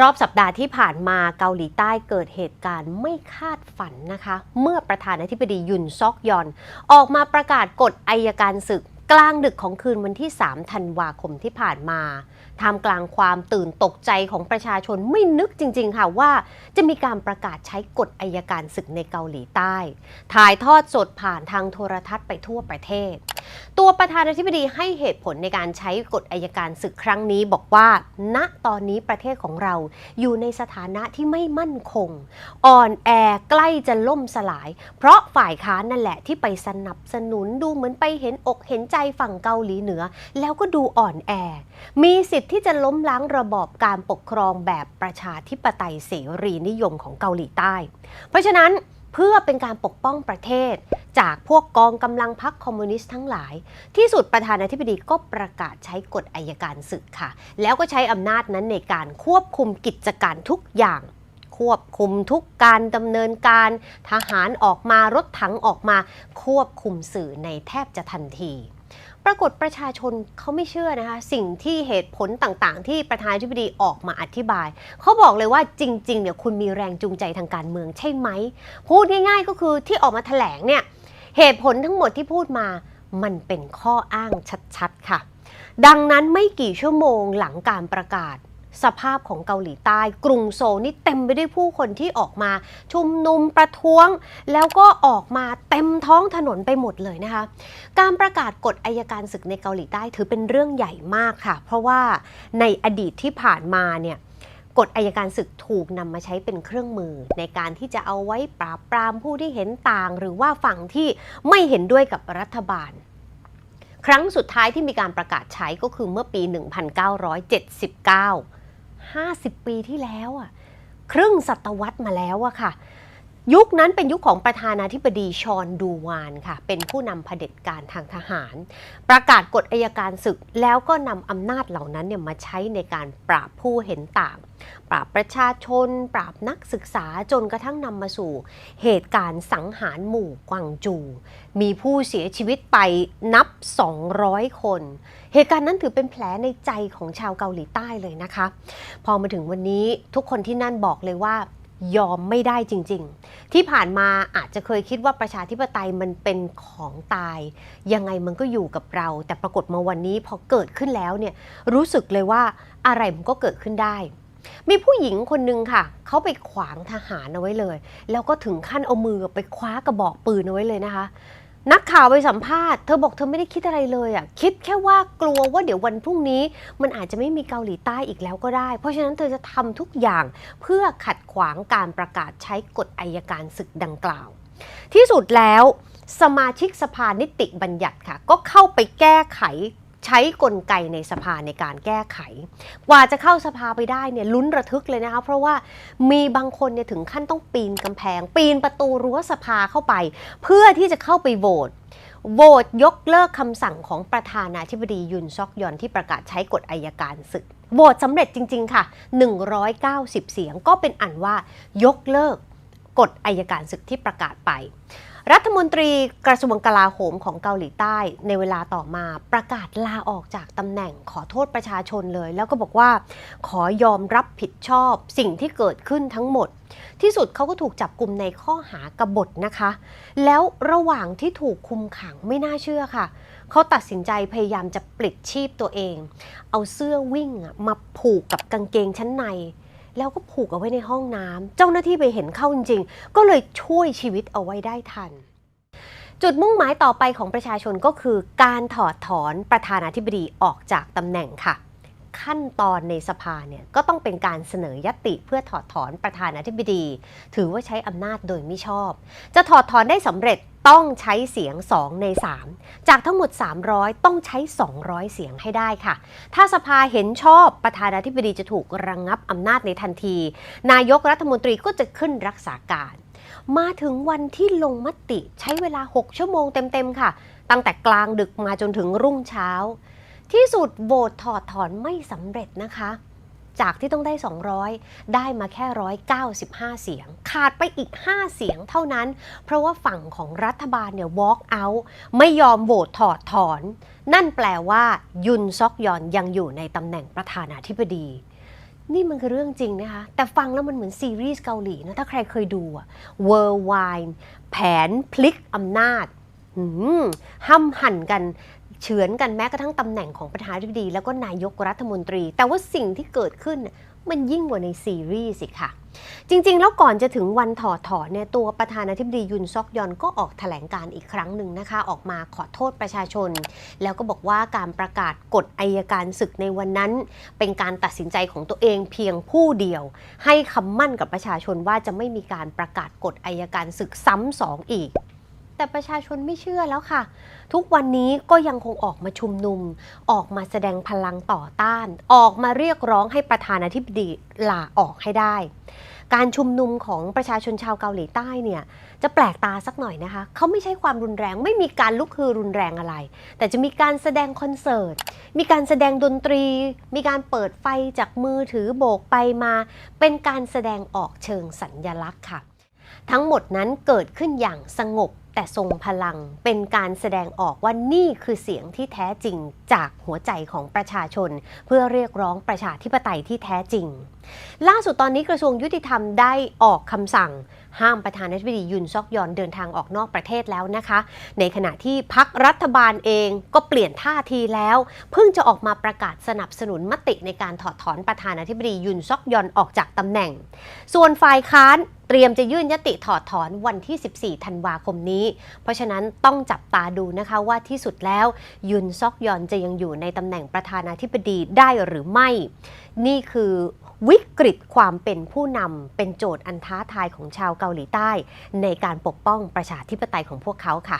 รอบสัปดาห์ที่ผ่านมาเกาหลีใต้เกิดเหตุการณ์ไม่คาดฝันนะคะ เมื่อประธานาธิบดียุนซอกยอน ออกมาประกาศกฎอายการศึก กลางดึกของคืนวันที่ 3 ธันวาคมที่ผ่านมาท่ามกลางความตื่นตกใจของประชาชนไม่นึกจริง ๆ ค่ะว่า จะมีการประกาศใช้กฎอายการศึกในเกาหลีใต้ ถ่ายทอดสดผ่านทางโทรทัศน์ไปทั่วประเทศ ตัวประธานาธิบดีให้เหตุผลในการใช้กฎอายการศึกครั้งนี้บอกว่า ณตอนนี้ประเทศของเราอยู่ในสถานะที่ไม่มั่นคง อ่อนแอใกล้จะล่มสลาย เพราะฝ่ายค้านนั่นแหละที่ไปสนับสนุนดูเหมือนไปเห็นอกเห็นใจใจฝั่งเกาหลีเหนือ แล้วก็ดูอ่อนแอ มีสิทธิ์ที่จะล้มล้างระบอบการปกครองแบบประชาธิปไตยเสรีนิยมของเกาหลีใต้ เพราะฉะนั้นเพื่อเป็นการปกป้องประเทศ จากพวกกองกำลังพรรคคอมมิวนิสต์ทั้งหลาย ที่สุดประธานาธิบดีก็ประกาศใช้กฎอายการศึกค่ะ แล้วก็ใช้อำนาจนั้นในการควบคุมกิจการทุกอย่าง ควบคุมทุกการดำเนินการทหารออกมารถถังออกมา ควบคุมสื่อในแทบจะทันที ปรากฏประชาชนเขาไม่เชื่อนะคะ สิ่งที่เหตุผลต่างๆ ที่ประธานาธิบดีออกมาอธิบาย เขาบอกเลยว่าจริงๆเนี่ยคุณมีแรงจูงใจทางการเมืองใช่ไหม พูดง่ายๆก็คือที่ออกมาแถลงเนี่ยเหตุผลทั้งหมดที่พูดมามันเป็นข้ออ้างชัดๆค่ะ ดังนั้นไม่กี่ชั่วโมงหลังการประกาศ สภาพของเกาหลีใต้ กรุงโซลนี่เต็มไปด้วยผู้คนที่ออกมา ชุมนุมประท้วง แล้วก็ออกมาเต็มท้องถนนไปหมดเลยนะคะ การประกาศกฎอายการศึกในเกาหลีใต้ถือเป็นเรื่องใหญ่มากค่ะ เพราะว่าในอดีตที่ผ่านมาเนี่ยกฎอายการศึกถูกนำมาใช้เป็นเครื่องมือ ในการที่จะเอาไว้ปราบปรามผู้ที่เห็นต่าง หรือว่าฝั่งที่ไม่เห็นด้วยกับรัฐบาล ครั้งสุดท้ายที่มีการประกาศใช้ก็คือเมื่อปี 1979 50 ปีที่แล้วอะครึ่งศตวรรษมาแล้วอะค่ะ ยุคนั้นเป็นยุคของประธานาธิบดีชอนดูวานค่ะ เป็นผู้นำเผด็จการทางทหาร ประกาศกฎอายการศึก แล้วก็นำอำนาจเหล่านั้นเนี่ยมาใช้ในการปราบผู้เห็นต่าง ปราบประชาชน ปราบนักศึกษาจนกระทั่งนำมาสู่ เหตุการณ์สังหารหมู่กวางจู มีผู้เสียชีวิตไปนับ 200 คน เหตุการณ์นั้นถือเป็นแผลในใจของชาวเกาหลีใต้เลยนะคะ พอมาถึงวันนี้ทุกคนที่นั่นบอกเลยว่า ยอมไม่ได้จริง ๆ ที่ผ่านมาอาจจะเคยคิดว่าประชาธิปไตยมันเป็นของตาย ยังไงมันก็อยู่กับเรา แต่ปรากฏมาวันนี้พอเกิดขึ้นแล้วเนี่ยรู้สึกเลยว่าอะไรมันก็เกิดขึ้นได้ มีผู้หญิงคนนึงค่ะ เขาไปขวางทหารเอาไว้เลย แล้วก็ถึงขั้นเอามือไปคว้ากระบอกปืนเอาไว้เลยนะคะ นักข่าวไปสัมภาษณ์เธอบอกเธอไม่ได้คิดอะไรเลยอะคิดแค่ว่ากลัวว่าเดี๋ยววันพรุ่งนี้ มันอาจจะไม่มีเกาหลีใต้อีกแล้วก็ได้ เพราะฉะนั้นเธอจะทำทุกอย่างเพื่อขัดขวางการประกาศใช้กฎอายการศึกดังกล่าว ที่สุดแล้วสมาชิกสภานิติบัญญัติค่ะ ก็เข้าไปแก้ไข ใช้กลไกในสภาในการแก้ไข กว่าจะเข้าสภาไปได้เนี่ยลุ้นระทึกเลยนะคะเพราะว่ามีบางคนเนี่ยถึงขั้นต้องปีนกำแพง ปีนประตูรั้วสภาเข้าไป เพื่อที่จะเข้าไปโหวตโหวตยกเลิกคำสั่งของประธานาธิบดียุนซอกยอนที่ประกาศใช้กฎอายการศึกโหวตสำเร็จจริง ๆ ค่ะ 190 เสียงก็เป็นอันว่ายกเลิกกฎอายการศึกที่ประกาศไป รัฐมนตรีกระทรวงกลาโหมของเกาหลีใต้ในเวลาต่อมาประกาศลาออกจากตำแหน่งขอโทษประชาชนเลย แล้วก็บอกว่าขอยอมรับผิดชอบสิ่งที่เกิดขึ้นทั้งหมด ที่สุดเขาก็ถูกจับกลุ่มในข้อหากบฏนะคะ แล้วระหว่างที่ถูกคุมขังไม่น่าเชื่อค่ะ เขาตัดสินใจพยายามจะปลิดชีพตัวเอง เอาเสื้อวิ่งมาผูกกับกางเกงชั้นใน แล้วก็ผูกเอาไว้ในห้องน้ำเจ้าหน้าที่ไปเห็นเข้าจริงๆ ก็เลยช่วยชีวิตเอาไว้ได้ทัน จุดมุ่งหมายต่อไปของประชาชนก็คือ การถอดถอนประธานาธิบดีออกจากตำแหน่งค่ะ ขั้นตอนในสภาเนี่ยก็ต้องเป็นการเสนอยติเพื่อถอดถอนประธานาธิบดี ถือว่าใช้อำนาจโดยไมิชอบ จะถอดถอนได้สำเร็จต้องใช้เสียง 2 ใน 3 จากทั้งหมด 300 ต้องใช้ 200 เสียงให้ได้ค่ะ ถ้าสภาเห็นชอบประธานาธิบดีจะถูกระงงับอำนาจในทันที นายกรัฐมนตรีก็จะขึ้นรักษาการ มาถึงวันที่ลงมติใช้เวลา 6 ชั่วโมงเต็ม ๆ ค่ะ ตั้งแต่กลางดึกมาจนถึงรุ่งเช้า ที่สุดโหวตถอดถอนไม่สำเร็จนะคะ จากที่ต้องได้ 200 ได้มาแค่ 195 เสียง ขาดไปอีก 5 เสียงเท่านั้น เพราะว่าฝั่งของรัฐบาลเนี่ย walk out ไม่ยอมโหวตถอดถอน นั่นแปลว่ายุนซอกยอนยังอยู่ในตำแหน่งประธานาธิบดีนี่มันคือเรื่องจริงนะคะ แต่ฟังแล้วมันเหมือนซีรีส์เกาหลีนะ ถ้าใครเคยดูอะ Worldwide แผนพลิกอำนาจหืมห้ำหั่นกัน เฉือนกันแม้กระทั่งตำแหน่งของประธานาธิบดี แล้วก็นายกรัฐมนตรี แต่ว่าสิ่งที่เกิดขึ้นมันยิ่งกว่าในซีรีส์สิค่ะ จริงๆ แล้วก่อนจะถึงวันถอดถอนเนี่ยตัวประธานาธิบดียุนซอกยอนก็ออกแถลงการอีกครั้งหนึ่งนะคะ ออกมาขอโทษประชาชน แล้วก็บอกว่าการประกาศกฎอายการศึกในวันนั้น เป็นการตัดสินใจของตัวเองเพียงผู้เดียว ให้คำมั่นกับประชาชนว่าจะไม่มีการประกาศกฎอายการศึกซ้ำสองอีก แต่ประชาชนไม่เชื่อแล้วค่ะ ทุกวันนี้ก็ยังคงออกมาชุมนุม ออกมาแสดงพลังต่อต้าน ออกมาเรียกร้องให้ประธานาธิบดีลาออกให้ได้ การชุมนุมของประชาชนชาวเกาหลีใต้เนี่ยจะแปลกตาสักหน่อยนะคะ เขาไม่ใช่ความรุนแรงไม่มีการลุกฮือรุนแรงอะไร แต่จะมีการแสดงคอนเสิร์ต มีการแสดงดนตรี มีการเปิดไฟจากมือถือโบกไปมา เป็นการแสดงออกเชิงสัญญลักษณ์ค่ะ ทั้งหมดนั้นเกิดขึ้นอย่างสงบ แต่ทรงพลังเป็นการแสดงออกว่านี่คือเสียงที่แท้จริงจากหัวใจของประชาชน เพื่อเรียกร้องประชาธิปไตยที่แท้จริง ล่าสุดตอนนี้กระทรวงยุติธรรมได้ออกคำสั่ง ห้ามประธานาธิบดียุนซอกยอนเดินทางออกนอกประเทศแล้วนะคะ ในขณะที่พักรัฐบาลเองก็เปลี่ยนท่าทีแล้ว เพิ่งจะออกมาประกาศสนับสนุนมติในการถอดถอนประธานาธิบดียุนซอกยอนออกจากตำแหน่ง ส่วนฝ่ายค้านเตรียมจะยื่นยติถอดถอนวันที่ 14 ธันวาคมนี้ เพราะฉะนั้นต้องจับตาดูนะคะว่าที่สุดแล้วยุนซอกยอนจะยังอยู่ในตำแหน่งประธานาธิบดีได้หรือไม่ นี่คือ วิกฤตความเป็นผู้นำเป็นโจทย์อันท้าทายของชาวเกาหลีใต้ ในการปกป้องประชาธิปไตยของพวกเขาค่ะ